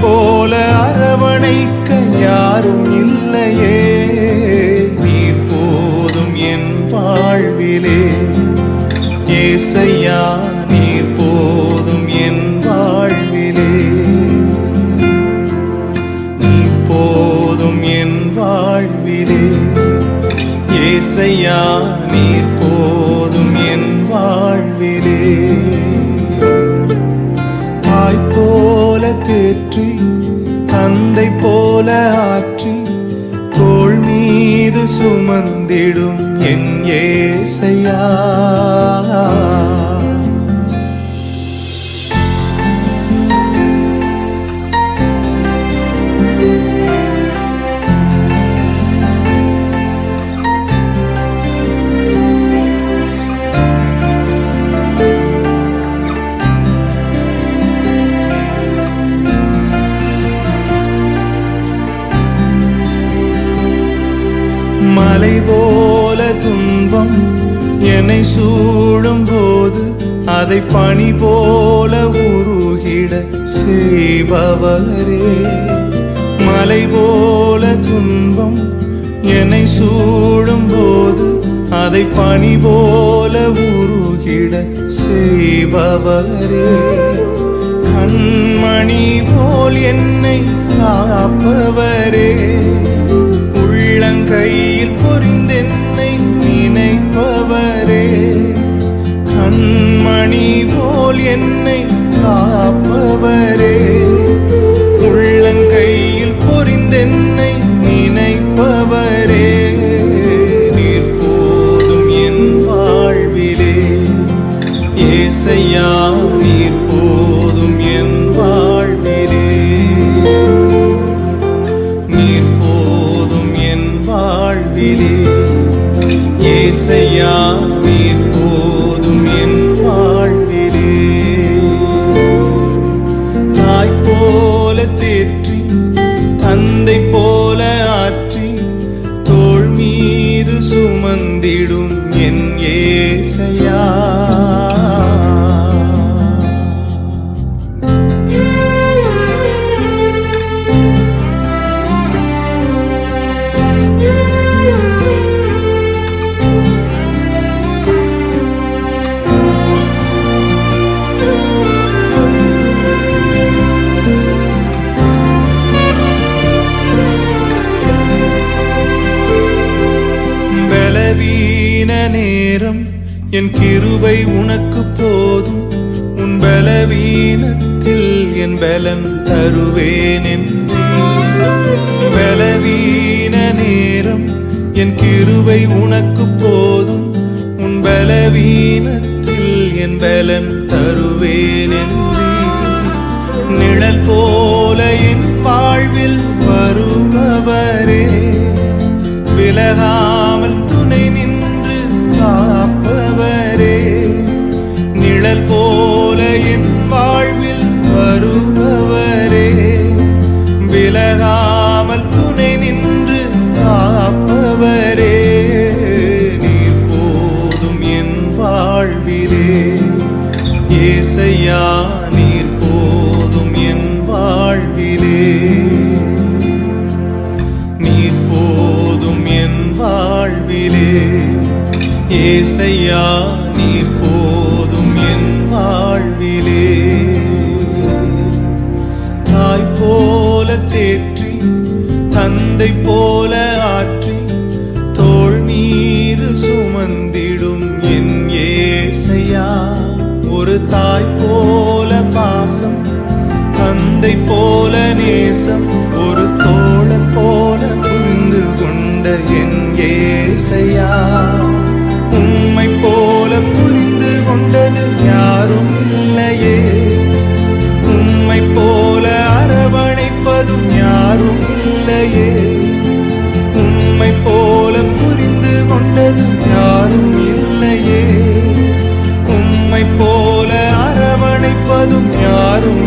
போல அரவணைக்க யாரும் இல்லையே. நீ போதும் என் வாழ்விலே. ஏசையா நீர் போதும் என் வாழ்விலே. நீ போதும் என் வாழ்விலே. ஏசையா நீர் தேற்றி தந்தை போல ஆற்றி தோல் மீது சுமந்திடும் என் ஏசையா. மலை போல துன்பம் என்னை சூடும் போது அதை பணி போல உருகிட செய்பவரே. மலை போல துன்பம் என்னை சூடும் போது அதை பணி போல உருகிட செய்பவரே. கண்மணி போல் என்னை காப்பவரே. இளங்கையில் பொறிந்தென்னை நினைப்பவரே கண்மணி போல் என்னை காப்பவரே. உள்ளங்கையில் பொறிந்தென்னை நினைப்பவரே நீர் போதும் என் வாழ்விலே. ஏசையா நீர் போதும் என் வாழ் ஏசையா நீர் போதும் என் வாழ்விலே. தாய் போல தேற்றி தந்தை போல ஆற்றி தோள் மீது சுமந்திடும் என் ஏசையா. நேரம் என் கிருபை உனக்கு போதும். உன் பலவீனத்தில் என் பலன் தருவேன் என்று. பலவீன நேரம் என் கிருபை உனக்கு போதும். உன் பலவீனத்தில் என் பலன் தருவேன் என்று. நிழல் போல என் வாழ்வில் வருபவரே. விலகா நிழல் போல என் வாழ்வில் வருபவரே விலகாமல் துணை நின்று காப்பவரே நீர் போதும் என் வாழ்விலே. ஏசையா நீர் போதும் என் வாழ்விலே. நீர் போதும் என் வாழ்விலே. ஏசையா நீர் போ வாழ்விலே. தாய் போல தேற்றி தந்தை போல ஆற்றி தோல் மீது சுமந்திடும் என் ஏசையா. ஒரு தாய் போல பாசம் தந்தை போல நேசம் ஒரு தோழன் போல புரிந்து கொண்ட என் ஏசையா. யாரும் இல்லையே. உம்மை போல அரவணைப்பதும் யாரும் இல்லையே. உம்மை போல புரிந்து கொண்டதும் யாரும் இல்லையே. உம்மை போல அரவணைப்பதும் யாரும்